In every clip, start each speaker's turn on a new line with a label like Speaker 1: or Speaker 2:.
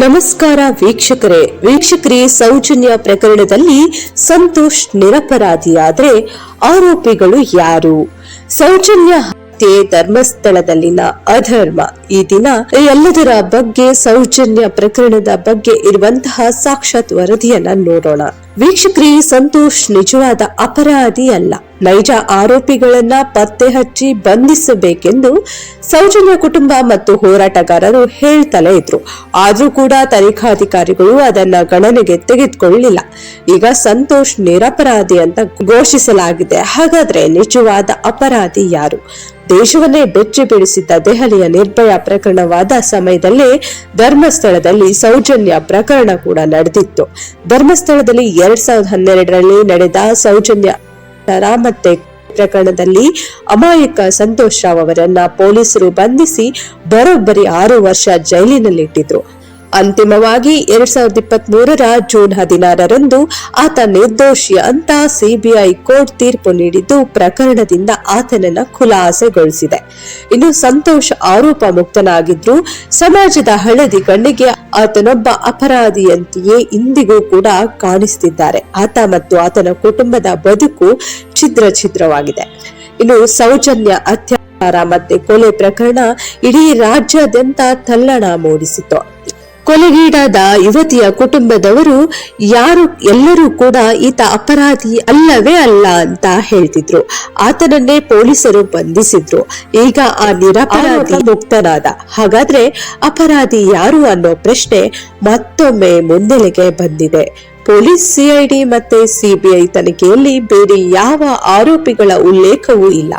Speaker 1: ನಮಸ್ಕಾರ ವೀಕ್ಷಕರೇ. ವೀಕ್ಷಕರೇ, ಸೌಜನ್ಯ ಪ್ರಕರಣದಲ್ಲಿ ಸಂತೋಷ್ ನಿರಪರಾಧಿಯಾದ್ರೆ ಆರೋಪಿಗಳು ಯಾರು? ಸೌಜನ್ಯ ಹತ್ಯೆ ಧರ್ಮಸ್ಥಳದಲ್ಲಿನ ಅಧರ್ಮ. ಈ ದಿನ ಎಲ್ಲದರ ಬಗ್ಗೆ, ಸೌಜನ್ಯ ಪ್ರಕರಣದ ಬಗ್ಗೆ ಇರುವಂತಹ ಸಾಕ್ಷಾತ್ ವರದಿಯನ್ನ ನೋಡೋಣ. ವೀಕ್ಷಕರೇ ಸಂತೋಷ್ ನಿಜವಾದ ಅಪರಾಧಿ ಅಲ್ಲ ನೈಜ ಆರೋಪಿಗಳನ್ನ ಪತ್ತೆ ಹಚ್ಚಿ ಬಂಧಿಸಬೇಕೆಂದು ಸೌಜನ್ಯ ಕುಟುಂಬ ಮತ್ತು ಹೋರಾಟಗಾರರು ಹೇಳ್ತಲೇ ಇದ್ರು. ಆದ್ರೂ ಕೂಡ ತನಿಖಾಧಿಕಾರಿಗಳು ಅದನ್ನ ಗಣನೆಗೆ ತೆಗೆದುಕೊಳ್ಳಿಲ್ಲ ಈಗ ಸಂತೋಷ್ ನಿರಪರಾಧಿ ಅಂತ ಘೋಷಿಸಲಾಗಿದೆ. ಹಾಗಾದ್ರೆ ನಿಜವಾದ ಅಪರಾಧಿ ಯಾರು? ದೇಶವನ್ನೇ ಬೆಚ್ಚಿ ಬೀಳಿಸಿದ್ದ ದೆಹಲಿಯ ನಿರ್ಭಯ ಪ್ರಕರಣವಾದ ಸಮಯದಲ್ಲೇ ಧರ್ಮಸ್ಥಳದಲ್ಲಿ ಸೌಜನ್ಯ ಪ್ರಕರಣ ಕೂಡ ನಡೆದಿತ್ತು. ಧರ್ಮಸ್ಥಳದಲ್ಲಿ ಎರಡ್ ಸಾವಿರದ ಹನ್ನೆರಡರಲ್ಲಿ ನಡೆದ ಸೌಜನ್ಯ ಮತ್ತೆ ಪ್ರಕರಣದಲ್ಲಿ ಅಮಾಯಕ ಸಂತೋಷ್ ರಾವ್ ಅವರನ್ನ ಪೊಲೀಸರು ಬಂಧಿಸಿ ಬರೋಬ್ಬರಿ ಆರು ವರ್ಷ ಜೈಲಿನಲ್ಲಿಟ್ಟಿದ್ರು. ಅಂತಿಮವಾಗಿ ಎರಡ್ ಸಾವಿರದ ಇಪ್ಪತ್ತ್ ಮೂರರ ಜೂನ್ ಹದಿನಾರರಂದು ಆತ ನಿರ್ದೋಷಿ ಅಂತ ಸಿಬಿಐ ಕೋರ್ಟ್ ತೀರ್ಪು ನೀಡಿದ್ದು ಪ್ರಕರಣದಿಂದ ಆತನನ್ನ ಖುಲಾಸೆಗೊಳಿಸಿದೆ. ಇನ್ನು ಸಂತೋಷ್ ಆರೋಪ ಮುಕ್ತನಾಗಿದ್ರು ಸಮಾಜದ ಹಳದಿ ಕಣ್ಣಿಗೆ ಆತನೊಬ್ಬ ಅಪರಾಧಿಯಂತೆಯೇ ಇಂದಿಗೂ ಕೂಡ ಕಾಣಿಸ್ತಿದ್ದಾರೆ. ಆತ ಮತ್ತು ಆತನ ಕುಟುಂಬದ ಬದುಕು ಛಿದ್ರ ಛಿದ್ರವಾಗಿದೆ ಇನ್ನು ಸೌಜನ್ಯ ಅತ್ಯಾಚಾರ ಮತ್ತೆ ಕೊಲೆ ಪ್ರಕರಣ ಇಡೀ ರಾಜ್ಯಾದ್ಯಂತ ತಲ್ಲಣ ಮೂಡಿಸಿತು ಕೊಲೆಗೀಡಾದ ಯುವತಿಯ ಕುಟುಂಬದವರು ಯಾರು ಎಲ್ಲರೂ ಕೂಡ ಈತ ಅಪರಾಧಿ ಅಲ್ಲವೇ ಅಲ್ಲ ಅಂತ ಹೇಳ್ತಿದ್ರು. ಆತನನ್ನೇ ಪೊಲೀಸರು ಬಂಧಿಸಿದ್ರು. ಈಗ ಆ ನಿರಪರಾಧಿ ಮುಕ್ತನಾದ. ಹಾಗಾದ್ರೆ ಅಪರಾಧಿ ಯಾರು ಅನ್ನೋ ಪ್ರಶ್ನೆ ಮತ್ತೊಮ್ಮೆ ಮುನ್ನೆಲೆಗೆ ಬಂದಿದೆ. ಪೊಲೀಸ್ ಸಿಐಡಿ ಮತ್ತೆ ಸಿಬಿಐ ತನಿಖೆಯಲ್ಲಿ ಬೇರೆ ಯಾವ ಆರೋಪಿಗಳ ಉಲ್ಲೇಖವೂ ಇಲ್ಲ.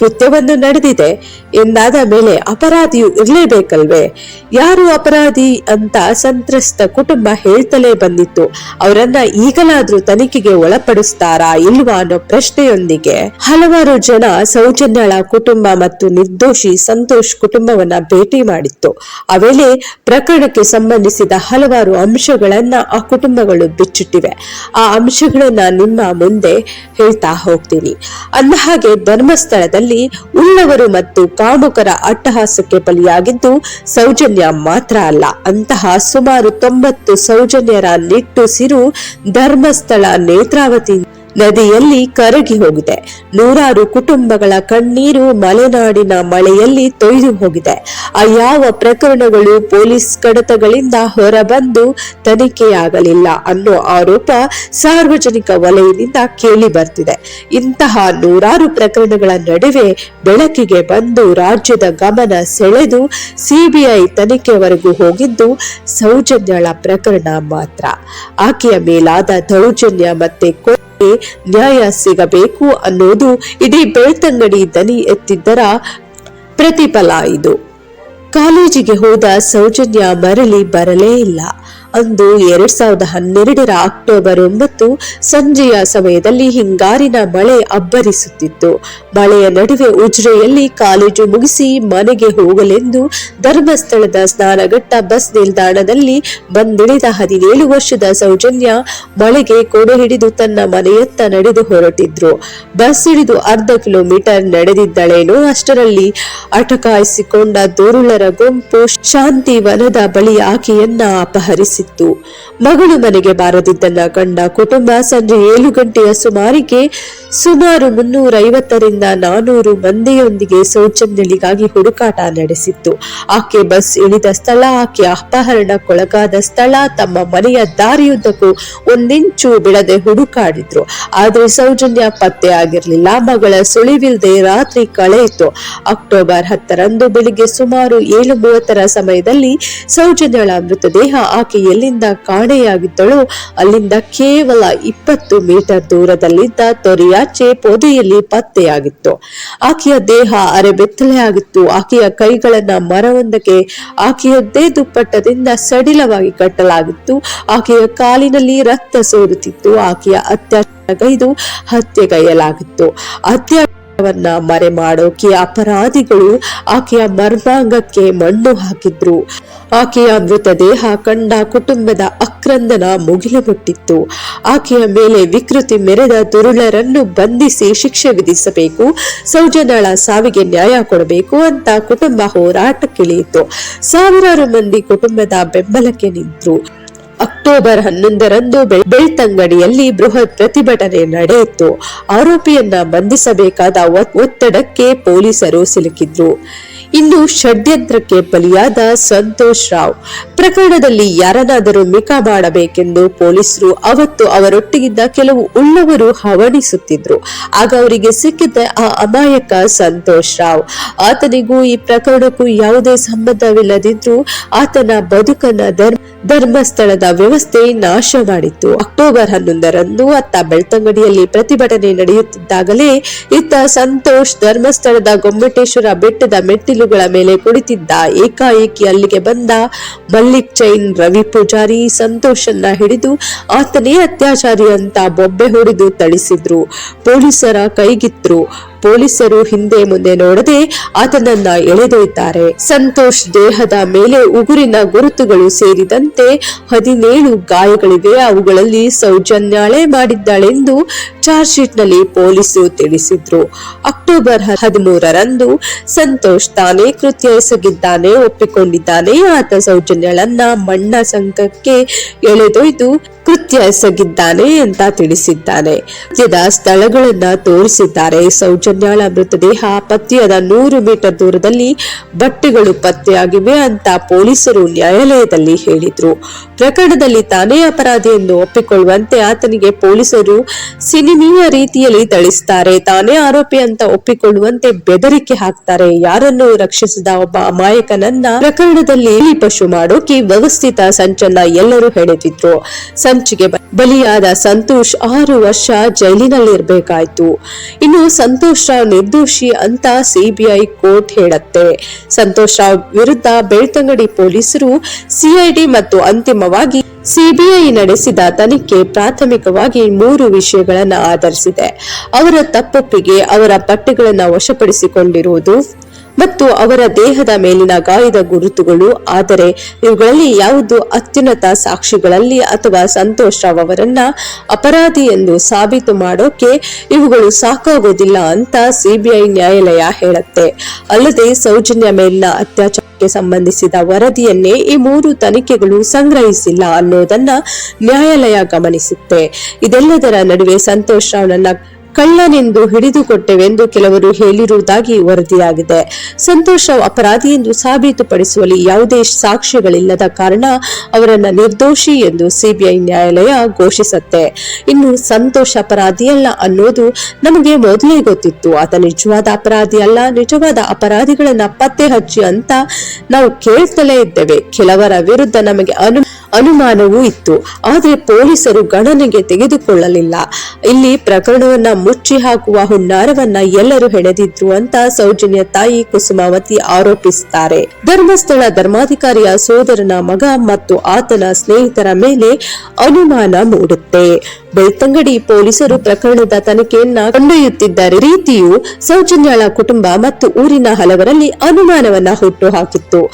Speaker 1: ಕೃತ್ಯವನ್ನು ನಡೆದಿದೆ ಎಂದಾದ ಮೇಲೆ ಅಪರಾಧಿಯು ಇರಲೇಬೇಕಲ್ವೇ? ಯಾರು ಅಪರಾಧಿ ಅಂತ ಸಂತ್ರಸ್ತ ಕುಟುಂಬ ಹೇಳ್ತಲೇ ಬಂದಿತ್ತು. ಅವರನ್ನ ಈಗಲಾದ್ರೂ ತನಿಖೆಗೆ ಒಳಪಡಿಸ್ತಾರಾ ಇಲ್ವಾ ಅನ್ನೋ ಪ್ರಶ್ನೆಯೊಂದಿಗೆ ಹಲವಾರು ಜನ ಸೌಜನ್ಯಳ ಕುಟುಂಬ ಮತ್ತು ನಿರ್ದೋಷಿ ಸಂತೋಷ್ ಕುಟುಂಬವನ್ನ ಭೇಟಿ ಮಾಡಿತ್ತು. ಆ ವೇಳೆ ಪ್ರಕರಣಕ್ಕೆ ಸಂಬಂಧಿಸಿದ ಹಲವಾರು ಅಂಶಗಳನ್ನ ಆ ಕುಟುಂಬಗಳು ಬಿಚ್ಚಿಟ್ಟಿವೆ. ಆ ಅಂಶಗಳನ್ನ ನಿಮ್ಮ ಮುಂದೆ ಹೇಳ್ತಾ ಹೋಗ್ತೀನಿ. ಅಂದ ಹಾಗೆ ಧರ್ಮಸ್ಥಳದಲ್ಲಿ ಉಳ್ಳವರು ಮತ್ತು ಕಾಮುಕರ ಅಟ್ಟಹಾಸಕ್ಕೆ ಬಲಿಯಾಗಿದ್ದು ಸೌಜನ್ಯ ಮಾತ್ರ ಅಲ್ಲ, ಅಂತಹ ಸುಮಾರು ತೊಂಬತ್ತು ಸೌಜನ್ಯರ ನಿಟ್ಟುಸಿರು ಧರ್ಮಸ್ಥಳ ನೇತ್ರಾವತಿ ನದಿಯಲ್ಲಿ ಕರಗಿ ಹೋಗಿದೆ. ನೂರಾರು ಕುಟುಂಬಗಳ ಕಣ್ಣೀರು ಮಲೆನಾಡಿನ ಮಳೆಯಲ್ಲಿ ತೊಯ್ದು ಹೋಗಿದೆ. ಆ ಯಾವ ಪ್ರಕರಣಗಳು ಪೊಲೀಸ್ ಕಡತಗಳಿಂದ ಹೊರಬಂದು ತನಿಖೆಯಾಗಲಿಲ್ಲ ಅನ್ನೋ ಆರೋಪ ಸಾರ್ವಜನಿಕ ವಲಯದಿಂದ ಕೇಳಿ ಬರ್ತಿದೆ. ಇಂತಹ ನೂರಾರು ಪ್ರಕರಣಗಳ ನಡುವೆ ಬೆಳಕಿಗೆ ಬಂದು ರಾಜ್ಯದ ಗಮನ ಸೆಳೆದು ಸಿಬಿಐ ತನಿಖೆವರೆಗೂ ಹೋಗಿದ್ದು ಸೌಜನ್ಯಳ ಪ್ರಕರಣ ಮಾತ್ರ. ಆಕೆಯ ಮೇಲಾದ ದೌರ್ಜನ್ಯ ಮತ್ತೆ ನ್ಯಾಯ ಸಿಗಬೇಕು ಅನ್ನೋದು ಇಡೀ ಬೆಳ್ತಂಗಡಿ ದನಿ ಎತ್ತಿದ್ದರ ಪ್ರತಿಫಲ ಇದು. ಕಾಲೇಜಿಗೆ ಹೋದ ಸೌಜನ್ಯ ಮರಳಿ ಬರಲೇ ಇಲ್ಲ. ಅಂದು ಎರಡ್ ಸಾವಿರದ ಹನ್ನೆರಡರ ಅಕ್ಟೋಬರ್ ಒಂಬತ್ತು ಸಂಜೆಯ ಸಮಯದಲ್ಲಿ ಹಿಂಗಾರಿನ ಮಳೆ ಅಬ್ಬರಿಸುತ್ತಿತ್ತು. ಮಳೆಯ ನಡುವೆ ಉಜ್ರೆಯಲ್ಲಿ ಕಾಲೇಜು ಮುಗಿಸಿ ಮನೆಗೆ ಹೋಗಲೆಂದು ಧರ್ಮಸ್ಥಳದ ಸ್ನಾನಘಟ್ಟ ಬಸ್ ನಿಲ್ದಾಣದಲ್ಲಿ ಬಂದಿಳಿದ ಹದಿನೇಳು ವರ್ಷದ ಸೌಜನ್ಯ ಮಳೆಗೆ ಕೊಡೆ ಹಿಡಿದು ತನ್ನ ಮನೆಯತ್ತ ನಡೆದು ಹೊರಟಿದ್ರು. ಬಸ್ ಹಿಡಿದು ಅರ್ಧ ಕಿಲೋಮೀಟರ್ ನಡೆದಿದ್ದಳೇನೋ ಅಷ್ಟರಲ್ಲಿ ಅಟಕಾಯಿಸಿಕೊಂಡ ದೋರುಳರ ಗುಂಪು ಶಾಂತಿ ವನದ ಬಳಿ ಆಕೆಯನ್ನ ಅಪಹರಿಸಿತ್ತು ಮಗಳು ಮನೆಗೆ ಬಾರದಿದ್ದನ್ನ ಕಂಡ ಕುಟುಂಬ ಸಂಜೆ ಏಳು ಗಂಟೆಯ ಸುಮಾರಿಗೆ ಸುಮಾರು ಮುನ್ನೂರೈವತ್ತರಿಂದ ನಾನೂರು ಮಂದಿಯೊಂದಿಗೆ ಸೌಜನ್ಯಳಿಗಾಗಿ ಹುಡುಕಾಟ ನಡೆಸಿತ್ತು. ಆಕೆ ಬಸ್ ಇಳಿದ ಸ್ಥಳ, ಆಕೆ ಅಪಹರಣಕ್ಕೊಳಗಾದ ಸ್ಥಳ, ತಮ್ಮ ಮನೆಯ ದಾರಿಯುದ್ದಕ್ಕೂ ಒಂದಿಂಚು ಬಿಡದೆ ಹುಡುಕಾಡಿದ್ರು. ಆದ್ರೆ ಸೌಜನ್ಯ ಪತ್ತೆ ಆಗಿರಲಿಲ್ಲ, ಮಗಳ ಸುಳಿವಿಲ್ಲದೆ ರಾತ್ರಿ ಕಳೆಯಿತು ಅಕ್ಟೋಬರ್ ಹತ್ತರಂದು ಬೆಳಿಗ್ಗೆ ಸುಮಾರು ಏಳು ಮೂವತ್ತರ ಸಮಯದಲ್ಲಿ ಸೌಜನ್ಯಳ ಮೃತದೇಹ ಆಕೆ ಎಲ್ಲಿಂದ ಕಾಣೆಯಾಗಿದ್ದಳೋ ಅಲ್ಲಿಂದ ಕೇವಲ ಇಪ್ಪತ್ತು ಮೀಟರ್ ದೂರದಲ್ಲಿದ್ದ ತೊರೆಯಾಚೆ ಪೊದೆಯಲ್ಲಿ ಪತ್ತೆಯಾಗಿತ್ತು. ಆಕೆಯ ದೇಹ ಅರೆಬೆತ್ತಲೆ ಆಗಿತ್ತು. ಆಕೆಯ ಕೈಗಳನ್ನ ಮರವೊಂದಕ್ಕೆ ಆಕೆಯದ್ದೇ ದುಪ್ಪಟ್ಟದಿಂದ ಸಡಿಲವಾಗಿ ಕಟ್ಟಲಾಗಿತ್ತು. ಆಕೆಯ ಕಾಲಿನಲ್ಲಿ ರಕ್ತ ಸೋರುತ್ತಿತ್ತು. ಆಕೆಯ ಅತ್ಯಾಚಾರಗೈದು ಹತ್ಯೆಗೈಯಲಾಗಿತ್ತು. ಅತ್ಯಾಚಾರ ವನ್ನ ಮರೆ ಮಾಡೋಕೆ ಅಪರಾಧಿಗಳು ಆಕೆಯ ಮರ್ಮಾಂಗಕ್ಕೆ ಮಣ್ಣು ಹಾಕಿದ್ರು. ಆಕೆಯ ಮೃತದೇಹ ಕಂಡ ಕುಟುಂಬದ ಅಕ್ರಂದನ ಮುಗಿಲು ಮುಟ್ಟಿತ್ತು ಆಕೆಯ ಮೇಲೆ ವಿಕೃತಿ ಮೆರೆದ ದುರುಳರನ್ನು ಬಂಧಿಸಿ ಶಿಕ್ಷೆ ವಿಧಿಸಬೇಕು, ಸೌಜನ್ಯಾಳ ಸಾವಿಗೆ ನ್ಯಾಯ ಕೊಡಬೇಕು ಅಂತ ಕುಟುಂಬ ಹೋರಾಟಕ್ಕಿಳಿಯಿತು. ಸಾವಿರಾರು ಮಂದಿ ಕುಟುಂಬದ ಬೆಂಬಲಕ್ಕೆ ನಿಂತರು. ಅಕ್ಟೋಬರ್ ಹನ್ನೊಂದರಂದು ಬೆಳ್- ಬೆಳ್ತಂಗಡಿಯಲ್ಲಿ ಬೃಹತ್ ಪ್ರತಿಭಟನೆ ನಡೆಯಿತು. ಆರೋಪಿಯನ್ನ ಬಂಧಿಸಬೇಕಾದ ಒತ್- ಒತ್ತಡಕ್ಕೆ ಪೊಲೀಸರು ಸಿಲುಕಿದ್ರು. ಇನ್ನು ಷಡ್ಯಂತ್ರಕ್ಕೆ ಬಲಿಯಾದ ಸಂತೋಷ್ ರಾವ್. ಪ್ರಕರಣದಲ್ಲಿ ಯಾರನ್ನಾದರೂ ಮಿಕ ಮಾಡಬೇಕೆಂದು ಪೊಲೀಸರು ಅವತ್ತು ಅವರೊಟ್ಟಿಗಿದ್ದ ಕೆಲವು ಉಳ್ಳವರು ಹವಣಿಸುತ್ತಿದ್ರು. ಆಗ ಅವರಿಗೆ ಸಿಕ್ಕಿದ್ದ ಆ ಅಮಾಯಕ ಸಂತೋಷ್ ರಾವ್. ಆತನಿಗೂ ಈ ಪ್ರಕರಣಕ್ಕೂ ಯಾವುದೇ ಸಂಬಂಧವಿಲ್ಲದಿದ್ರು ಆತನ ಬದುಕನ್ನ ಧರ್ಮ ಧರ್ಮಸ್ಥಳದ ವ್ಯವಸ್ಥೆ ನಾಶ ಮಾಡಿತ್ತು ಅಕ್ಟೋಬರ್ ಹನ್ನೊಂದರಂದು ಅತ್ತ ಬೆಳ್ತಂಗಡಿಯಲ್ಲಿ ಪ್ರತಿಭಟನೆ ನಡೆಯುತ್ತಿದ್ದಾಗಲೇ ಇತ್ತ ಸಂತೋಷ್ ಧರ್ಮಸ್ಥಳದ ಗೊಮ್ಮಟೇಶ್ವರ ಬೆಟ್ಟದ ಮೆಟ್ಟಿಲುಗಳ ಮೇಲೆ ಕುಳಿತಿದ್ದ ಏಕಾಏಕಿ ಅಲ್ಲಿಗೆ ಬಂದ ಮಲ್ಲಿಕ್ ಜೈನ್ ರವಿ ಪೂಜಾರಿ ಸಂತೋಷನ್ನ ಹಿಡಿದು ಆತನೇ ಅತ್ಯಾಚಾರಿ ಅಂತ ಬೊಬ್ಬೆ ಹೊಡೆದು ಥಳಿಸಿದ್ರು. ಪೊಲೀಸರ ಕೈಗಿತ್ರು ಪೊಲೀಸರು ಹಿಂದೆ ಮುಂದೆ ನೋಡದೆ ಆತನನ್ನ ಎಳೆದೊಯ್ತಾರೆ ಸಂತೋಷ್ ದೇಹದ ಮೇಲೆ ಉಗುರಿನ ಗುರುತುಗಳು ಸೇರಿದಂತೆ ಹದಿನೇಳು ಗಾಯಗಳಿವೆ. ಅವುಗಳಲ್ಲಿ ಸೌಜನ್ಯಾಳೆ ಮಾಡಿದ್ದಾಳೆಂದು ಚಾರ್ಜ್ ಶೀಟ್ನಲ್ಲಿ ಪೊಲೀಸರು ತಿಳಿಸಿದ್ರು. ಅಕ್ಟೋಬರ್ ಹದಿಮೂರರಂದು ಸಂತೋಷ್ ತಾನೇ ಕೃತ್ಯ ಎಸಗಿದ್ದಾನೆ, ಒಪ್ಪಿಕೊಂಡಿದ್ದಾನೆ. ಆತ ಸೌಜನ್ಯಳನ್ನ ಮಣ್ಣ ಸಂಘಕ್ಕೆ ಎಳೆದೊಯ್ದು ಕೃತ್ಯ ಎಸಗಿದ್ದಾನೆ ಅಂತ ತಿಳಿಸಿದ್ದಾನೆ. ಕೃತ್ಯದ ಸ್ಥಳಗಳನ್ನ ತೋರಿಸಿದ್ದಾರೆ. ಸೌಜನ್ಯಾಳ ಮೃತದೇಹ ಪತ್ತೆಯಾದ ನೂರು ಮೀಟರ್ ದೂರದಲ್ಲಿ ಬಟ್ಟೆಗಳು ಪತ್ತೆಯಾಗಿವೆ ಅಂತ ಪೊಲೀಸರು ನ್ಯಾಯಾಲಯದಲ್ಲಿ ಹೇಳಿದ್ರು. ಪ್ರಕರಣದಲ್ಲಿ ತಾನೇ ಅಪರಾಧಿ ಎಂದು ಒಪ್ಪಿಕೊಳ್ಳುವಂತೆ ಆತನಿಗೆ ಪೊಲೀಸರು ಸಿನಿಮೀಯ ರೀತಿಯಲ್ಲಿ ಥಳಿಸ್ತಾರೆ. ತಾನೇ ಆರೋಪಿ ಅಂತ ಒಪ್ಪಿಕೊಳ್ಳುವಂತೆ ಬೆದರಿಕೆ ಹಾಕ್ತಾರೆ. ಯಾರನ್ನು ರಕ್ಷಿಸಿದ ಒಬ್ಬ ಅಮಾಯಕನನ್ನ ಪ್ರಕರಣದಲ್ಲಿ ಪಶು ಮಾಡೋಕೆ ವ್ಯವಸ್ಥಿತ ಸಂಚನ್ನ ಎಲ್ಲರೂ ಹೆಣೆದಿದ್ರು. ಸಂಚಿಗೆ ಬಲಿಯಾದ ಸಂತೋಷ್ ಆರು ವರ್ಷ ಜೈಲಿನಲ್ಲಿರ್ಬೇಕಾಯ್ತು. ಇನ್ನು ಸಂತೋಷ್ ರಾವ್ ನಿರ್ದೋಷಿ ಅಂತ ಸಿಬಿಐ ಕೋರ್ಟ್ ಹೇಳತ್ತೆ. ಸಂತೋಷ್ ರಾವ್ ವಿರುದ್ಧ ಬೆಳ್ತಂಗಡಿ ಪೊಲೀಸರು ಸಿಐಡಿ ಮತ್ತು ಅಂತಿಮವಾಗಿ ಸಿಬಿಐ ನಡೆಸಿದ ತನಿಖೆ ಪ್ರಾಥಮಿಕವಾಗಿ ಮೂರು ವಿಷಯಗಳನ್ನು ಆಧರಿಸಿದೆ. ಅವರ ತಪ್ಪೊಪ್ಪಿಗೆ ಅವರ ಪಟ್ಟೆಗಳನ್ನು ವಶಪಡಿಸಿಕೊಂಡಿರುವುದು ಮತ್ತು ಅವರ ದೇಹದ ಮೇಲಿನ ಗಾಯದ ಗುರುತುಗಳು, ಆದರೆ ಇವುಗಳಲ್ಲಿ ಯಾವುದು ಅತ್ಯುನ್ನತ ಸಾಕ್ಷಿಗಳಲ್ಲಿ ಅಥವಾ ಸಂತೋಷ್ ರಾವ್ ಅವರನ್ನ ಅಪರಾಧಿ ಎಂದು ಸಾಬೀತು ಮಾಡೋಕೆ ಇವುಗಳು ಸಾಕಾಗೋದಿಲ್ಲ ಅಂತ ಸಿಬಿಐ ನ್ಯಾಯಾಲಯ ಹೇಳುತ್ತೆ. ಅಲ್ಲದೆ ಸೌಜನ್ಯ ಮೇಲಿನ ಅತ್ಯಾಚಾರಕ್ಕೆ ಸಂಬಂಧಿಸಿದ ವರದಿಯನ್ನೇ ಈ ಮೂರು ತನಿಖೆಗಳು ಸಂಗ್ರಹಿಸಿಲ್ಲ ಅನ್ನೋದನ್ನ ನ್ಯಾಯಾಲಯ ಗಮನಿಸುತ್ತೆ. ಇದೆಲ್ಲದರ ನಡುವೆ ಸಂತೋಷ್ ರಾವ್ನನ್ನ ಕಳ್ಳನೆಂದು ಹಿಡಿದುಕೊಟ್ಟೆವೆಂದು ಕೆಲವರು ಹೇಳಿರುವುದಾಗಿ ವರದಿಯಾಗಿದೆ. ಸಂತೋಷ್ ಅಪರಾಧಿ ಎಂದು ಸಾಬೀತುಪಡಿಸುವಲ್ಲಿ ಯಾವುದೇ ಸಾಕ್ಷ್ಯಗಳಿಲ್ಲದ ಕಾರಣ ಅವರನ್ನ ನಿರ್ದೋಷಿ ಎಂದು ಸಿಬಿಐ ನ್ಯಾಯಾಲಯ ಘೋಷಿಸುತ್ತೆ. ಇನ್ನು ಸಂತೋಷ್ ಅಪರಾಧಿಯಲ್ಲ ಅನ್ನೋದು ನಮಗೆ ಮೊದಲೇ ಗೊತ್ತಿತ್ತು. ಆತ ನಿಜವಾದ ಅಪರಾಧಿ ಅಲ್ಲ, ನಿಜವಾದ ಅಪರಾಧಿಗಳನ್ನ ಪತ್ತೆ ಹಚ್ಚಿ ಅಂತ ನಾವು ಕೇಳ್ತಲೇ ಇದ್ದೇವೆ. ಕೆಲವರ ವಿರುದ್ಧ ನಮಗೆ ಅನು ಅನುಮಾನವೂ ಇತ್ತು. ಆದರೆ ಪೊಲೀಸರು ಗಣನೆಗೆ ತೆಗೆದುಕೊಳ್ಳಲಿಲ್ಲ. ಇಲ್ಲಿ ಪ್ರಕರಣವನ್ನ ಮುಚ್ಚಿ ಹಾಕುವ ಹುನ್ನಾರವನ್ನ ಎಲ್ಲರೂ ಹೆಣೆದಿದ್ರು ಅಂತ ಸೌಜನ್ಯ ತಾಯಿ ಕುಸುಮಾವತಿ ಆರೋಪಿಸುತ್ತಾರೆ ಧರ್ಮಸ್ಥಳ ಧರ್ಮಾಧಿಕಾರಿಯ ಸೋದರನ ಮಗ ಮತ್ತು ಆತನ ಸ್ನೇಹಿತರ ಮೇಲೆ ಅನುಮಾನ ಮೂಡುತ್ತೆ. ಬೆಳ್ತಂಗಡಿ ಪೊಲೀಸರು ಪ್ರಕರಣದ ತನಿಖೆಯನ್ನ ಕೊಂಡೊಯ್ಯುತ್ತಿದ್ದ ರೀತಿಯು ಸೌಜನ್ಯಾಳ ಕುಟುಂಬ ಮತ್ತು ಊರಿನ ಹಲವರಲ್ಲಿ ಅನುಮಾನವನ್ನ ಹುಟ್ಟು ಹಾಕಿತ್ತು.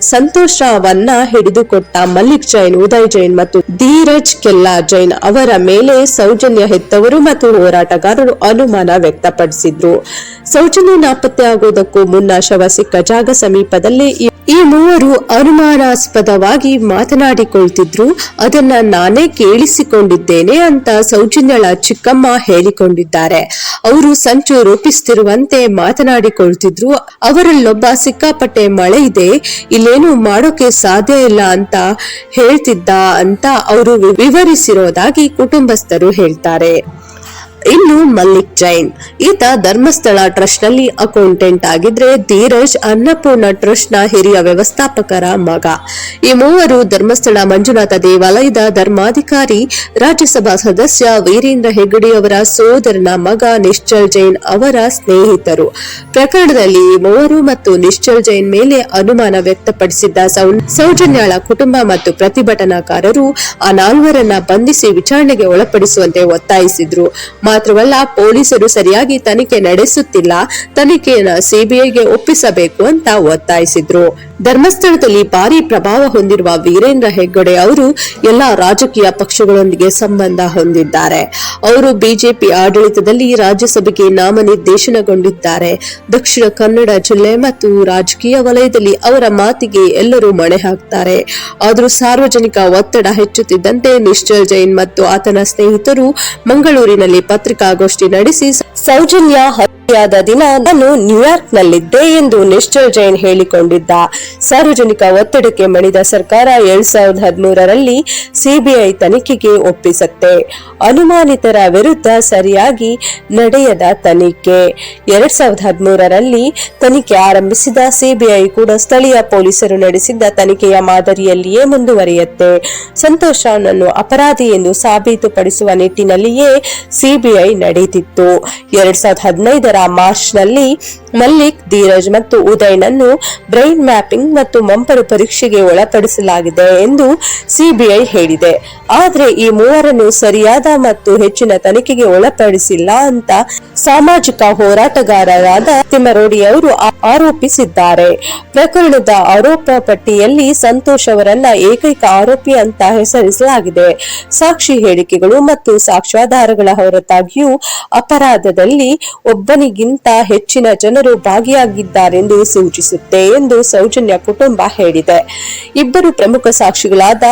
Speaker 1: ಸಂತೋಷವನ್ನ ಹಿಡಿದುಕೊಟ್ಟ ಮಲ್ಲಿಕ್ ಜೈನ್, ಉದಯ್ ಜೈನ್ ಮತ್ತು ಧೀರಜ್ ಕೆಲ್ಲಾ ಜೈನ್ ಅವರ ಮೇಲೆ ಸೌಜನ್ಯ ಹೆತ್ತವರು ಮತ್ತು ಹೋರಾಟಗಾರರು ಅನುಮಾನ ವ್ಯಕ್ತಪಡಿಸಿದ್ರು. ಸೌಜನ್ಯ ನಾಪತ್ತೆ ಆಗುವುದಕ್ಕೂ ಮುನ್ನ ಶವ ಸಿಕ್ಕ ಜಾಗ ಸಮೀಪದಲ್ಲಿ ಈ- ಮೂವರು ಅನುಮಾನಾಸ್ಪದವಾಗಿ ಮಾತನಾಡಿಕೊಳ್ತಿದ್ರು. ಅದನ್ನ ನಾನೇ ಕೇಳಿಸಿಕೊಂಡಿದ್ದೇನೆ ಅಂತ ಸೌಜನ್ಯಳ ಚಿಕ್ಕಮ್ಮ ಹೇಳಿಕೊಂಡಿದ್ದಾರೆ. ಅವರು ಸಂಚು ರೂಪಿಸುತ್ತಿರುವಂತೆ ಮಾತನಾಡಿಕೊಳ್ತಿದ್ರು. ಅವರಲ್ಲೊಬ್ಬ ಸಿಕ್ಕಾಪಟ್ಟೆ ಮಳೆ ಇದೆ, ಇಲ್ಲೇನು ಮಾಡೋಕೆ ಸಾಧ್ಯ ಇಲ್ಲ ಅಂತ ಹೇಳ್ತಿದ್ದ ಅಂತ ಅವರು ವಿವರಿಸಿರೋದಾಗಿ ಕುಟುಂಬಸ್ಥರು ಹೇಳ್ತಾರೆ. ಇನ್ನು ಮಲ್ಲಿಕ್ ಜೈನ್. ಈತ ಧರ್ಮಸ್ಥಳ ಟ್ರಸ್ಟ್ನಲ್ಲಿ ಅಕೌಂಟೆಂಟ್ ಆಗಿದ್ರೆ ಧೀರಜ್ ಅನ್ನಪೂರ್ಣ ಟ್ರಸ್ಟ್ನ ಹಿರಿಯ ವ್ಯವಸ್ಥಾಪಕರ ಮಗ. ಈ ಮೂವರು ಧರ್ಮಸ್ಥಳ ಮಂಜುನಾಥ ದೇವಾಲಯದ ಧರ್ಮಾಧಿಕಾರಿ, ರಾಜ್ಯಸಭಾ ಸದಸ್ಯ ವೀರೇಂದ್ರ ಹೆಗ್ಗಡೆ ಅವರ ಸೋದರನ ಮಗ ನಿಶ್ಚಲ್ ಜೈನ್ ಅವರ ಸ್ನೇಹಿತರು. ಪ್ರಕರಣದಲ್ಲಿ ಮೂವರು ಮತ್ತು ನಿಶ್ಚಲ್ ಜೈನ್ ಮೇಲೆ ಅನುಮಾನ ವ್ಯಕ್ತಪಡಿಸಿದ್ದ ಸೌಜನ್ಯಾಳ ಕುಟುಂಬ ಮತ್ತು ಪ್ರತಿಭಟನಾಕಾರರು ಆ ನಾಲ್ವರನ್ನ ಬಂಧಿಸಿ ವಿಚಾರಣೆಗೆ ಒಳಪಡಿಸುವಂತೆ ಒತ್ತಾಯಿಸಿದ್ರು. ಮಾತ್ರವಲ್ಲ, ಪೊಲೀಸರು ಸರಿಯಾಗಿ ತನಿಖೆ ನಡೆಸುತ್ತಿಲ್ಲ. ತನಿಖೆಯನ್ನು ಸಿಬಿಐಗೆ ಒಪ್ಪಿಸಬೇಕು ಅಂತ ಒತ್ತಾಯಿಸಿದ್ರು. ಧರ್ಮಸ್ಥಳದಲ್ಲಿ ಭಾರಿ ಪ್ರಭಾವ ಹೊಂದಿರುವ ವೀರೇಂದ್ರ ಹೆಗ್ಗಡೆ ಅವರು ಎಲ್ಲಾ ರಾಜಕೀಯ ಪಕ್ಷಗಳೊಂದಿಗೆ ಸಂಬಂಧ ಹೊಂದಿದ್ದಾರೆ. ಅವರು ಬಿಜೆಪಿ ಆಡಳಿತದಲ್ಲಿ ರಾಜ್ಯಸಭೆಗೆ ನಾಮನಿರ್ದೇಶನಗೊಂಡಿದ್ದಾರೆ. ದಕ್ಷಿಣ ಕನ್ನಡ ಜಿಲ್ಲೆ ಮತ್ತು ರಾಜಕೀಯ ವಲಯದಲ್ಲಿ ಅವರ ಮಾತಿಗೆ ಎಲ್ಲರೂ ಮಣೆ ಹಾಕ್ತಾರೆ. ಆದರೂ ಸಾರ್ವಜನಿಕ ಒತ್ತಡ ಹೆಚ್ಚುತ್ತಿದ್ದಂತೆ ನಿಶ್ಚಲ್ ಜೈನ್ ಮತ್ತು ಆತನ ಸ್ನೇಹಿತರು ಮಂಗಳೂರಿನಲ್ಲಿ ಪತ್ರಿಕಾಗೋಷ್ಠಿ ನಡೆಸಿ ಸೌಜನ್ಯ ಹತ್ಯೆಯಾದ ದಿನ ನಾನು ನ್ಯೂಯಾರ್ಕ್ನಲ್ಲಿದ್ದೆ ಎಂದು ನಿಶ್ಚಲ್ ಜೈನ್ ಹೇಳಿಕೊಂಡಿದ್ದ. ಸಾರ್ವಜನಿಕ ಒತ್ತಡಕ್ಕೆ ಮಣಿದ ಸರ್ಕಾರ ಎರಡ್ ಸಾವಿರದ ಹದಿಮೂರರಲ್ಲಿ ಸಿಬಿಐ ತನಿಖೆಗೆ ಒಪ್ಪಿಸತ್ತೆ. ಅನುಮಾನಿತರ ವಿರುದ್ಧ ಸರಿಯಾಗಿ ನಡೆಯದ ತನಿಖೆ. ಎರಡ್ ಸಾವಿರದ ಹದಿಮೂರರಲ್ಲಿ ತನಿಖೆ ಆರಂಭಿಸಿದ ಸಿಬಿಐ ಕೂಡ ಸ್ಥಳೀಯ ಪೊಲೀಸರು ನಡೆಸಿದ್ದ ತನಿಖೆಯ ಮಾದರಿಯಲ್ಲಿಯೇ ಮುಂದುವರಿಯುತ್ತೆ. ಸಂತೋಷ್ ರಾವ್ನನ್ನು ಅಪರಾಧಿ ಎಂದು ಸಾಬೀತುಪಡಿಸುವ ನಿಟ್ಟಿನಲ್ಲಿಯೇ ಸಿಬಿಐ ನಡೆಯುತ್ತಿತ್ತು ಎರಡ್ ಸಾವಿರದ ಹದಿನೈದರ ಮಾರ್ಚ್ನಲ್ಲಿ ಮಲ್ಲಿಕ್, ಧೀರಜ್ ಮತ್ತು ಉದಯ್ನನ್ನು ಬ್ರೈನ್ ಮ್ಯಾಪಿಂಗ್ ಮತ್ತು ಮಂಪರು ಪರೀಕ್ಷೆಗೆ ಒಳಪಡಿಸಲಾಗಿದೆ ಎಂದು ಸಿಬಿಐ ಹೇಳಿದೆ. ಆದರೆ ಈ ಮೂವರನ್ನು ಸರಿಯಾದ ಮತ್ತು ಹೆಚ್ಚಿನ ತನಿಖೆಗೆ ಒಳಪಡಿಸಿಲ್ಲ ಅಂತ ಸಾಮಾಜಿಕ ಹೋರಾಟಗಾರರಾದ ತಿಮರೋಡಿ ಅವರು ಆರೋಪಿಸಿದ್ದಾರೆ. ಪ್ರಕರಣದ ಆರೋಪ ಪಟ್ಟಿಯಲ್ಲಿ ಸಂತೋಷ್ ಅವರನ್ನ ಏಕೈಕ ಆರೋಪಿ ಅಂತ ಹೆಸರಿಸಲಾಗಿದೆ. ಸಾಕ್ಷಿ ಹೇಳಿಕೆಗಳು ಮತ್ತು ಸಾಕ್ಷ್ಯಾಧಾರಗಳ ಹೊರತಾಗಿಯೂ ಅಪರಾಧದಲ್ಲಿ ಒಬ್ಬನಿಗಿಂತ ಹೆಚ್ಚಿನ ಜನರು ಭಾಗಿಯಾಗಿದ್ದಾರೆಂದು ಸೂಚಿಸುತ್ತೆ ಎಂದು ಸೌಜನ್ಯ ಕುಟುಂಬ ಹೇಳಿದೆ. ಇಬ್ಬರು ಪ್ರಮುಖ ಸಾಕ್ಷಿಗಳಾದ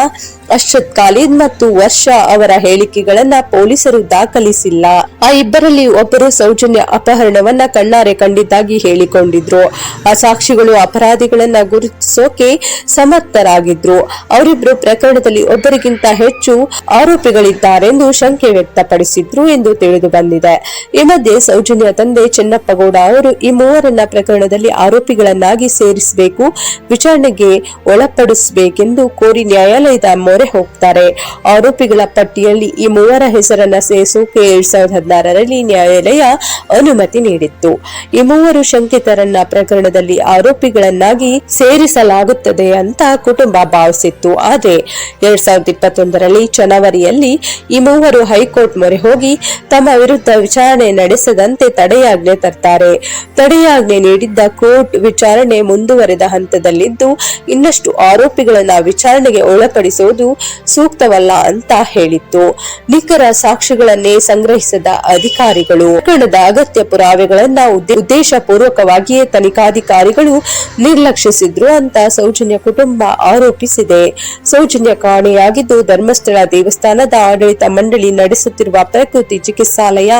Speaker 1: ಅರ್ಷದ್ ಖಾಲಿದ್ ಮತ್ತು ವರ್ಷ ಅವರ ಹೇಳಿಕೆಗಳನ್ನ ಪೊಲೀಸರು ದಾಖಲಿಸಿಲ್ಲ. ಆ ಇಬ್ಬರಲ್ಲಿ ಒಬ್ಬರು ಸೌಜನ್ಯ ಅಪಹರಣವನ್ನ ಕಣ್ಣಾರೆ ಕಂಡಿದ್ದಾಗಿ ಹೇಳಿಕೊಂಡಿದ್ರು. ಆ ಸಾಕ್ಷಿಗಳು ಅಪರಾಧಿಗಳನ್ನ ಗುರುತಿಸೋಕೆ ಸಮರ್ಥರಾಗಿದ್ರು. ಅವರಿಬ್ರು ಪ್ರಕರಣದಲ್ಲಿ ಒಬ್ಬರಿಗಿಂತ ಹೆಚ್ಚು ಆರೋಪಿಗಳಿದ್ದಾರೆಂದು ಶಂಕೆ ವ್ಯಕ್ತಪಡಿಸಿದ್ರು ಎಂದು ತಿಳಿದು ಬಂದಿದೆ. ಈ ಮಧ್ಯೆ ಸೌಜನ್ಯ ತಂದೆ ಚೆನ್ನಪ್ಪಗೌಡ ಅವರು ಈ ಮೂವರನ್ನ ಪ್ರಕರಣದಲ್ಲಿ ಆರೋಪಿಗಳನ್ನಾಗಿ ಸೇರಿಸಬೇಕು, ವಿಚಾರಣೆಗೆ ಒಳಪಡಿಸಬೇಕೆಂದು ಕೋರಿ ನ್ಯಾಯಾಲಯದ ಮೊರೆ ಹೋಗ್ತಾರೆ. ಆರೋಪಿಗಳ ಪಟ್ಟಿಯಲ್ಲಿ ಈ ಮೂವರ ಹೆಸರನ್ನ ಸೇರಿಸೋಕೆ ಎರಡ್ ಸಾವಿರದ ಹದಿನಾರರಲ್ಲಿ ನ್ಯಾಯಾಲಯ ಅನುಮತಿ ನೀಡಿತ್ತು. ಈ ಮೂವರು ಶಂಕಿತರನ್ನ ಪ್ರಕರಣದಲ್ಲಿ ಆರೋಪಿಗಳನ್ನಾಗಿ ಸೇರಿಸಲಾಗುತ್ತದೆ ಅಂತ ಕುಟುಂಬ ಭಾವಿಸಿತ್ತು. ಆದರೆ ಎರಡ್ ಸಾವಿರದ ಇಪ್ಪತ್ತೊಂದರಲ್ಲಿ ಜನವರಿಯಲ್ಲಿ ಈ ಮೂವರು ಹೈಕೋರ್ಟ್ ಮೊರೆ ಹೋಗಿ ತಮ್ಮ ವಿರುದ್ಧ ವಿಚಾರಣೆ ನಡೆಸದಂತೆ ತಡೆಯಾಜ್ಞೆ ತರ್ತಾರೆ. ತಡೆಯಾಜ್ಞೆ ನೀಡಿದ್ದ ಕೋರ್ಟ್ ವಿಚಾರಣೆ ಮುಂದುವರೆದ ಹಂತದಲ್ಲಿದ್ದು, ಇನ್ನಷ್ಟು ಆರೋಪಿಗಳನ್ನ ವಿಚಾರಣೆಗೆ ಒಳಪಡಿಸುವುದು ಸೂಕ್ತವಲ್ಲ ಅಂತ ಹೇಳಿತ್ತು. ನಿಖರ ಸಾಕ್ಷಿಗಳನ್ನೇ ಸಂಗ್ರಹಿಸಿದ ಅಧಿಕಾರಿಗಳು ಪ್ರಕರಣದ ಅಗತ್ಯ ಪುರಾವೆಗಳನ್ನ ಉದ್ದೇಶ ಪೂರ್ವಕವಾಗಿಯೇ ತನಿಖಾಧಿಕಾರಿಗಳು ನಿರ್ಲಕ್ಷಿಸಿದ್ರು ಅಂತ ಸೌಜನ್ಯ ಕುಟುಂಬ ಆರೋಪಿಸಿದೆ. ಸೌಜನ್ಯ ಕಾಣೆಯಾಗಿದ್ದು ಧರ್ಮಸ್ಥಳ ದೇವಸ್ಥಾನದ ಆಡಳಿತ ಮಂಡಳಿ ನಡೆಸುತ್ತಿರುವ ಪ್ರಕೃತಿ ಚಿಕಿತ್ಸಾಲಯ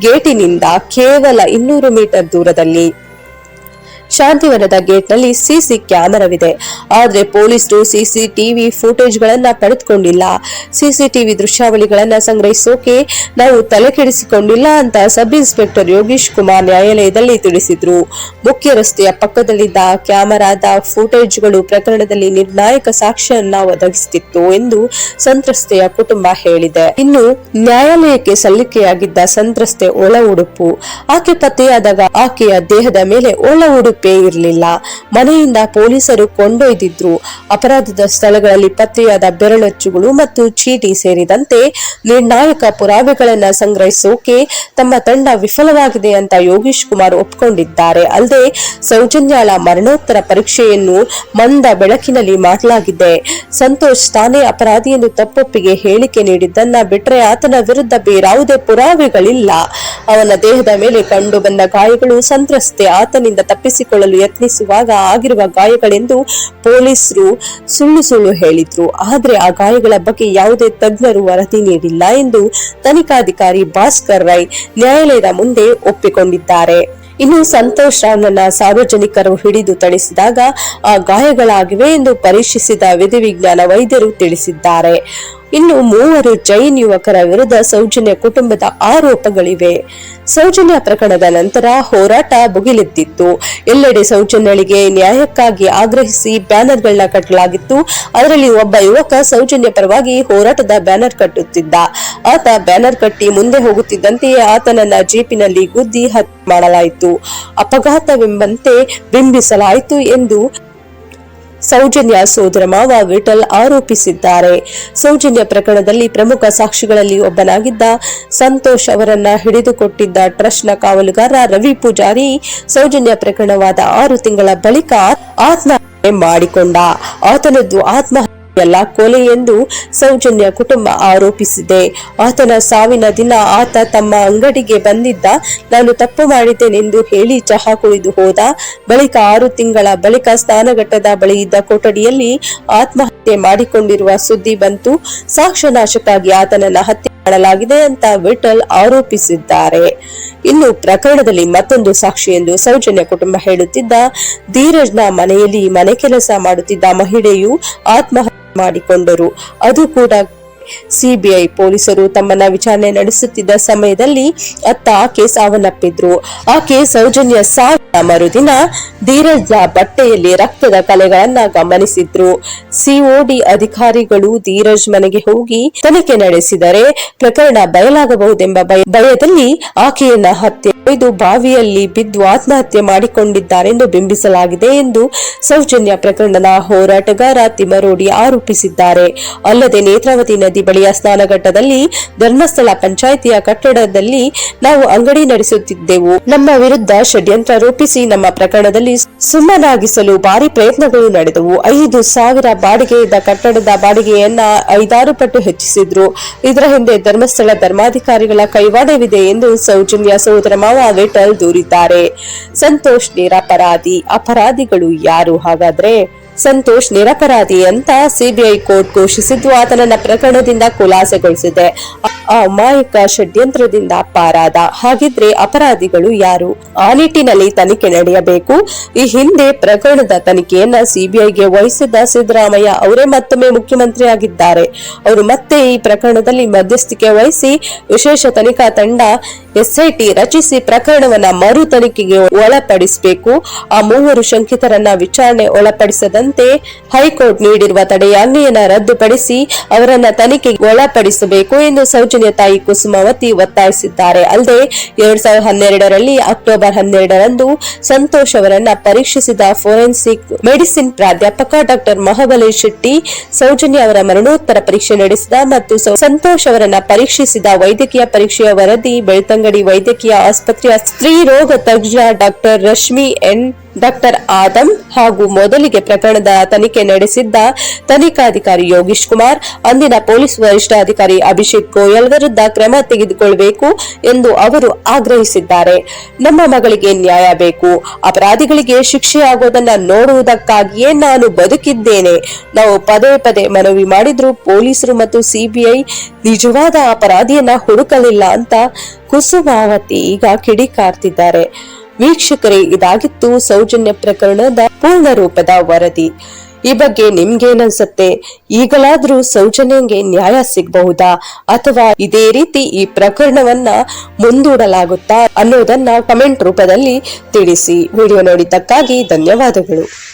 Speaker 1: ಗೇಟಿನಿಂದ ಕೇವಲ ಇನ್ನೂರು ಮೀಟರ್ ದೂರದಲ್ಲಿ. ಶಾಂತಿವನದ ಗೇಟ್ನಲ್ಲಿ ಸಿಸಿ ಕ್ಯಾಮೆರಾವಿದೆ. ಆದರೆ ಪೊಲೀಸರು ಸಿಸಿಟಿವಿ ಫುಟೇಜ್ಗಳನ್ನ ಪಡೆದುಕೊಂಡಿಲ್ಲ ಸಿಸಿಟಿವಿ ದೃಶ್ಯಾವಳಿಗಳನ್ನು ಸಂಗ್ರಹಿಸೋಕೆ ನಾವು ತಲೆ ಕೆಡಿಸಿಕೊಂಡಿಲ್ಲ ಅಂತ ಸಬ್ ಇನ್ಸ್ಪೆಕ್ಟರ್ ಯೋಗೀಶ್ ಕುಮಾರ್ ನ್ಯಾಯಾಲಯದಲ್ಲಿ ತಿಳಿಸಿದ್ರು. ಮುಖ್ಯ ರಸ್ತೆಯ ಪಕ್ಕದಲ್ಲಿದ್ದ ಕ್ಯಾಮೆರಾದ ಫುಟೇಜ್ಗಳು ಪ್ರಕರಣದಲ್ಲಿ ನಿರ್ಣಾಯಕ ಸಾಕ್ಷ್ಯವನ್ನು ಒದಗಿಸುತ್ತಿತ್ತು ಎಂದು ಸಂತ್ರಸ್ತೆಯ ಕುಟುಂಬ ಹೇಳಿದೆ. ಇನ್ನು ನ್ಯಾಯಾಲಯಕ್ಕೆ ಸಲ್ಲಿಕೆಯಾಗಿದ್ದ ಸಂತ್ರಸ್ತೆ ಒಳ ಉಡುಪು. ಆಕೆ ಪತ್ತೆಯಾದಾಗ ಆಕೆಯ ದೇಹದ ಮೇಲೆ ಒಳ ಉಡುಪೇ ಇರಲಿಲ್ಲ. ಮನೆಯಿಂದ ಪೊಲೀಸರು ಕೊಂಡೊಯ್ದಿದ್ರು. ಅಪರಾಧದ ಸ್ಥಳಗಳಲ್ಲಿ ಪತ್ತೆಯಾದ ಬೆರಳಚ್ಚುಗಳು ಮತ್ತು ಚೀಟಿ ಸೇರಿದಂತೆ ನಿರ್ಣಾಯಕ ಪುರಾವೆಗಳನ್ನು ಸಂಗ್ರಹಿಸೋಕೆ ತಮ್ಮ ತಂಡ ವಿಫಲವಾಗಿದೆ ಅಂತ ಯೋಗೀಶ್ ಕುಮಾರ್ ಒಪ್ಪಿಕೊಂಡಿದ್ದಾರೆ ಅಲ್ಲದೆ ಸೌಜನ್ಯಾಳ ಮರಣೋತ್ತರ ಪರೀಕ್ಷೆಯನ್ನು ಮಂದ ಬೆಳಕಿನಲ್ಲಿ ಮಾಡಲಾಗಿದೆ. ಸಂತೋಷ್ ತಾನೇ ಅಪರಾಧಿ ಎಂದು ತಪ್ಪೊಪ್ಪಿಗೆ ಹೇಳಿಕೆ ನೀಡಿದ್ದನ್ನ ಬಿಟ್ರೆ ಆತನ ವಿರುದ್ಧ ಬೇರಾವುದೇ ಪುರಾವೆಗಳಿಲ್ಲ. ಅವನ ದೇಹದ ಮೇಲೆ ಕಂಡು ಬಂದ ಗಾಯಗಳು, ಸಂತ್ರಸ್ತೆ ಆತನಿಂದ ತಪ್ಪಿಸಿಕೊಳ್ಳಲು ಯತ್ನಿಸುವಾಗ ಆಗಿರುವ ಗಾಯಗಳೆಂದು ಪೊಲೀಸರು ಸುಳ್ಳು ಸುಳ್ಳು ಹೇಳಿದ್ರು. ಆದರೆ ಆ ಗಾಯಗಳ ಬಗ್ಗೆ ಯಾವುದೇ ತಜ್ಞರು ವರದಿ ನೀಡಿಲ್ಲ ಎಂದು ತನಿಖಾಧಿಕಾರಿ ಭಾಸ್ಕರ್ ರೈ ನ್ಯಾಯಾಲಯದ ಮುಂದೆ ಒಪ್ಪಿಕೊಂಡಿದ್ದಾರೆ. ಇನ್ನು ಸಂತೋಷ್ ರಾವ್ನನ್ನ ಸಾರ್ವಜನಿಕರು ಹಿಡಿದು ತಣಿಸಿದಾಗ, ಆ ಗಾಯಗಳಾಗಿವೆ ಎಂದು ಪರೀಕ್ಷಿಸಿದ ವಿಧಿವಿಜ್ಞಾನ ವೈದ್ಯರು ತಿಳಿಸಿದ್ದಾರೆ. ಇನ್ನು ಮೂವರು ಜೈನ್ ಯುವಕರ ವಿರುದ್ಧ ಸೌಜನ್ಯ ಕುಟುಂಬದ ಆರೋಪಗಳಿವೆ. ಸೌಜನ್ಯ ಪ್ರಕರಣದ ನಂತರ ಹೋರಾಟ ಭುಗಿಲೆದ್ದಿತ್ತು ಎಲ್ಲೆಡೆ ಸೌಜನ್ಯಳಿಗೆ ನ್ಯಾಯಕ್ಕಾಗಿ ಆಗ್ರಹಿಸಿ ಬ್ಯಾನರ್ಗಳನ್ನ ಕಟ್ಟಲಾಗಿತ್ತು. ಅದರಲ್ಲಿ ಒಬ್ಬ ಯುವಕ ಸೌಜನ್ಯ ಪರವಾಗಿ ಹೋರಾಟದ ಬ್ಯಾನರ್ ಕಟ್ಟುತ್ತಿದ್ದ. ಆತ ಬ್ಯಾನರ್ ಕಟ್ಟಿ ಮುಂದೆ ಹೋಗುತ್ತಿದ್ದಂತೆಯೇ ಆತನನ್ನ ಜೀಪಿನಲ್ಲಿ ಗುದ್ದಿ ಹತ್ಯೆ ಮಾಡಲಾಯಿತು. ಅಪಘಾತವೆಂಬಂತೆ ಬಿಂಬಿಸಲಾಯಿತು ಎಂದು ಸೌಜನ್ಯ ಸೋದರ ಮಾವ ವಿಠಲ್ ಆರೋಪಿಸಿದ್ದಾರೆ. ಸೌಜನ್ಯ ಪ್ರಕರಣದಲ್ಲಿ ಪ್ರಮುಖ ಸಾಕ್ಷಿಗಳಲ್ಲಿ ಒಬ್ಬನಾಗಿದ್ದ ಸಂತೋಷ್ ಅವರನ್ನ ಹಿಡಿದುಕೊಟ್ಟಿದ್ದ ಟ್ರಸ್ಟ್ನ ಕಾವಲುಗಾರ ರವಿ ಪೂಜಾರಿ ಸೌಜನ್ಯ ಪ್ರಕರಣವಾದ ಆರು ತಿಂಗಳ ಬಳಿಕ ಆತ್ಮಹತ್ಯೆ ಮಾಡಿಕೊಂಡ. ಆತನದ್ದು ಆತ್ಮಹತ್ಯೆ ಎಲ್ಲ ಕೊಲೆ ಎಂದು ಸೌಜನ್ಯ ಕುಟುಂಬ ಆರೋಪಿಸಿದೆ. ಆತನ ಸಾವಿನ ದಿನ ಆತ ತಮ್ಮ ಅಂಗಡಿಗೆ ಬಂದಿದ್ದ, ನಾನು ತಪ್ಪು ಮಾಡಿದ್ದೇನೆಂದು ಹೇಳಿ ಚಹಾ ಕುಡಿದು ಹೋದ. ಬಳಿಕ ಆರು ತಿಂಗಳ ಬಳಿಕ ಸ್ನಾನಘಟ್ಟದ ಬಳಿ ಇದ್ದ ಕೊಠಡಿಯಲ್ಲಿ ಆತ್ಮಹತ್ಯೆ ಮಾಡಿಕೊಂಡಿರುವ ಸುದ್ದಿ ಬಂತು. ಸಾಕ್ಷ್ಯನಾಶಕ್ಕಾಗಿ ಆತನನ್ನ ಹತ್ಯೆ ಮಾಡಲಾಗಿದೆ ಅಂತ ವಿಠಲ್ ಆರೋಪಿಸಿದ್ದಾರೆ. ಇನ್ನು ಪ್ರಕರಣದಲ್ಲಿ ಮತ್ತೊಂದು ಸಾಕ್ಷಿ ಎಂದು ಸೌಜನ್ಯ ಕುಟುಂಬ ಹೇಳುತ್ತಿದ್ದ, ಧೀರಜ್ನ ಮನೆಯಲ್ಲಿ ಮನೆ ಕೆಲಸ ಮಾಡುತ್ತಿದ್ದ ಮಹಿಳೆಯು ಆತ್ಮಹತ್ಯೆ ಮಾಡಿಕೊಂಡರು. ಅದು ಕೂಡ ಸಿಬಿಐ ಪೊಲೀಸರು ತಮ್ಮನ್ನ ವಿಚಾರಣೆ ನಡೆಸುತ್ತಿದ್ದ ಸಮಯದಲ್ಲಿ ಅತ್ತ ಆಕೆ ಸಾವನ್ನಪ್ಪಿದ್ರು ಆಕೆ ಸೌಜನ್ಯ ಸಾವಿನ ಮರುದಿನ ಧೀರಜ್ನ ಬಟ್ಟೆಯಲ್ಲಿ ರಕ್ತದ ಕಲೆಗಳನ್ನ ಗಮನಿಸಿದ್ರು. ಸಿಒಡಿ ಅಧಿಕಾರಿಗಳು ಧೀರಜ್ ಮನೆಗೆ ಹೋಗಿ ತನಿಖೆ ನಡೆಸಿದರೆ ಪ್ರಕರಣ ಬಯಲಾಗಬಹುದೆಂಬ ಭಯ- ಭಯದಲ್ಲಿ ಆಕೆಯನ್ನ ಹತ್ಯೆ ಇದು ಬಾವಿಯಲ್ಲಿ ಬಿದ್ದು ಆತ್ಮಹತ್ಯೆ ಮಾಡಿಕೊಂಡಿದ್ದಾರೆಂದು ಬಿಂಬಿಸಲಾಗಿದೆ ಎಂದು ಸೌಜನ್ಯ ಪ್ರಕರಣದ ಹೋರಾಟಗಾರ ತಿಮರೋಡಿ ಆರೋಪಿಸಿದ್ದಾರೆ. ಅಲ್ಲದೆ ನೇತ್ರಾವತಿ ಬಳಿಯ ಸ್ನಾನಘಟ್ಟದಲ್ಲಿ ಧರ್ಮಸ್ಥಳ ಪಂಚಾಯಿತಿಯ ಕಟ್ಟಡದಲ್ಲಿ ನಾವು ಅಂಗಡಿ ನಡೆಸುತ್ತಿದ್ದೆವು. ನಮ್ಮ ವಿರುದ್ಧ ಷಡ್ಯಂತ್ರ ರೂಪಿಸಿ ನಮ್ಮ ಪ್ರಕರಣದಲ್ಲಿ ಸುಮ್ಮನಾಗಿಸಲು ಭಾರಿ ಪ್ರಯತ್ನಗಳು ನಡೆದವು. ಐದು ಸಾವಿರ ಬಾಡಿಗೆ ಇದ್ದ ಕಟ್ಟಡದ ಬಾಡಿಗೆಯನ್ನ ಐದಾರು ಪಟ್ಟು ಹೆಚ್ಚಿಸಿದ್ರು. ಇದರ ಹಿಂದೆ ಧರ್ಮಸ್ಥಳ ಧರ್ಮಾಧಿಕಾರಿಗಳ ಕೈವಾಡವಿದೆ ಎಂದು ಸೌಜನ್ಯ ಸಹೋದರ ಮಾವ ವಿಠಲ್ ದೂರಿದ್ದಾರೆ. ಸಂತೋಷ್ ನಿರಪರಾಧಿ. ಅಪರಾಧಿಗಳು ಯಾರು ಹಾಗಾದ್ರೆ? ಸಂತೋಷ್ ನಿರಪರಾಧಿ ಅಂತ ಸಿಬಿಐ ಕೋರ್ಟ್ ಘೋಷಿಸಿದ್ದು ಆತನನ್ನ ಪ್ರಕರಣದಿಂದ ಖುಲಾಸೆಗೊಳಿಸಿದೆ. ಆ ಅಮಾಯಕ ಷಡ್ಯಂತ್ರದಿಂದ ಪಾರಾದ. ಹಾಗಿದ್ರೆ ಅಪರಾಧಿಗಳು ಯಾರು? ಆ ನಿಟ್ಟಿನಲ್ಲಿ ತನಿಖೆ ನಡೆಯಬೇಕು. ಈ ಹಿಂದೆ ಪ್ರಕರಣದ ತನಿಖೆಯನ್ನ ಸಿಬಿಐಗೆ ವಹಿಸಿದ್ದ ಸಿದ್ದರಾಮಯ್ಯ ಅವರೇ ಮತ್ತೊಮ್ಮೆ ಮುಖ್ಯಮಂತ್ರಿ ಆಗಿದ್ದಾರೆ. ಅವರು ಮತ್ತೆ ಈ ಪ್ರಕರಣದಲ್ಲಿ ಮಧ್ಯಸ್ಥಿಕೆ ವಹಿಸಿ ವಿಶೇಷ ತನಿಖಾ ತಂಡ ಎಸ್ಐಟಿ ರಚಿಸಿ ಪ್ರಕರಣವನ್ನ ಮರು ತನಿಖೆಗೆ ಒಳಪಡಿಸಬೇಕು. ಆ ಮೂವರು ಶಂಕಿತರನ್ನ ವಿಚಾರಣೆ ಒಳಪಡಿಸದಂತೆ ಹೈಕೋರ್ಟ್ ನೀಡಿರುವ ತಡೆಯಾಜ್ಞೆಯನ್ನ ರದ್ದುಪಡಿಸಿ ಅವರನ್ನ ತನಿಖೆಗೆ ಒಳಪಡಿಸಬೇಕು ಎಂದು ಸೌಜನ್ಯ ತಾಯಿ ಕುಸುಮಾವತಿ ಒತ್ತಾಯಿಸಿದ್ದಾರೆ. ಅಲ್ಲದೆ ಎರಡ್ ಸಾವಿರದ ಹನ್ನೆರಡರಲ್ಲಿ ಅಕ್ಟೋಬರ್ ಹನ್ನೆರಡರಂದು ಸಂತೋಷ್ ಅವರನ್ನ ಪರೀಕ್ಷಿಸಿದ ಫೋರೆನ್ಸಿಕ್ ಮೆಡಿಸಿನ್ ಪ್ರಾಧ್ಯಾಪಕ ಡಾಕ್ಟರ್ ಮಹಾಬಲಿ ಶೆಟ್ಟಿ, ಸೌಜನ್ಯ ಅವರ ಮರಣೋತ್ತರ ಪರೀಕ್ಷೆ ನಡೆಸಿದ ಮತ್ತು ಸಂತೋಷ್ ಅವರನ್ನ ಪರೀಕ್ಷಿಸಿದ ವೈದ್ಯಕೀಯ ಪರೀಕ್ಷೆಯ ವರದಿ, ಬೆಳ್ತಂಗಡಿ ವೈದ್ಯಕೀಯ ಆಸ್ಪತ್ರೆಯ ಸ್ತ್ರೀ ರೋಗ ತಜ್ಞ doctor Rashmi N. Doctor Adam ಹಾಗೂ ಮೊದಲಿಗೆ ಪ್ರಕರಣದ ತನಿಖೆ ನಡೆಸಿದ್ದ ತನಿಖಾಧಿಕಾರಿ ಯೋಗೀಶ್ ಕುಮಾರ್, ಅಂದಿನ ಪೊಲೀಸ್ ವರಿಷ್ಠಾಧಿಕಾರಿ ಅಭಿಷೇಕ್ ಗೋಯಲ್ ವಿರುದ್ಧ ಕ್ರಮ ತೆಗೆದುಕೊಳ್ಳಬೇಕು ಎಂದು ಅವರು ಆಗ್ರಹಿಸಿದ್ದಾರೆ. ನಮ್ಮ ಮಗಳಿಗೆ ನ್ಯಾಯ ಬೇಕು. ಅಪರಾಧಿಗಳಿಗೆ ಶಿಕ್ಷೆಯಾಗೋದನ್ನ ನೋಡುವುದಕ್ಕಾಗಿಯೇ ನಾನು ಬದುಕಿದ್ದೇನೆ. ನಾವು ಪದೇ ಪದೇ ಮನವಿ ಮಾಡಿದ್ರು ಪೊಲೀಸರು ಮತ್ತು ಸಿಬಿಐ ನಿಜವಾದ ಅಪರಾಧಿಯನ್ನ ಹುಡುಕಲಿಲ್ಲ ಅಂತ ಕುಸುಮಾವತಿ ಈಗ ಕಿಡಿಕಾರ್ತಿದ್ದಾರೆ. ವೀಕ್ಷಕರೇ, ಇದಾಗಿತ್ತು ಸೌಜನ್ಯ ಪ್ರಕರಣದ ಪೂರ್ಣ ರೂಪದ ವರದಿ. ಈ ಬಗ್ಗೆ ನಿಮ್ಗೇನನ್ಸತ್ತೆ? ಈಗಲಾದ್ರೂ ಸೌಜನ್ಯಂಗೆ ನ್ಯಾಯ ಸಿಗಬಹುದಾ? ಅಥವಾ ಇದೇ ರೀತಿ ಈ ಪ್ರಕರಣವನ್ನ ಮುಂದೂಡಲಾಗುತ್ತಾ ಅನ್ನೋದನ್ನ ಕಮೆಂಟ್ ರೂಪದಲ್ಲಿ ತಿಳಿಸಿ. ವಿಡಿಯೋ ನೋಡಿದ್ದಕ್ಕಾಗಿ ಧನ್ಯವಾದಗಳು.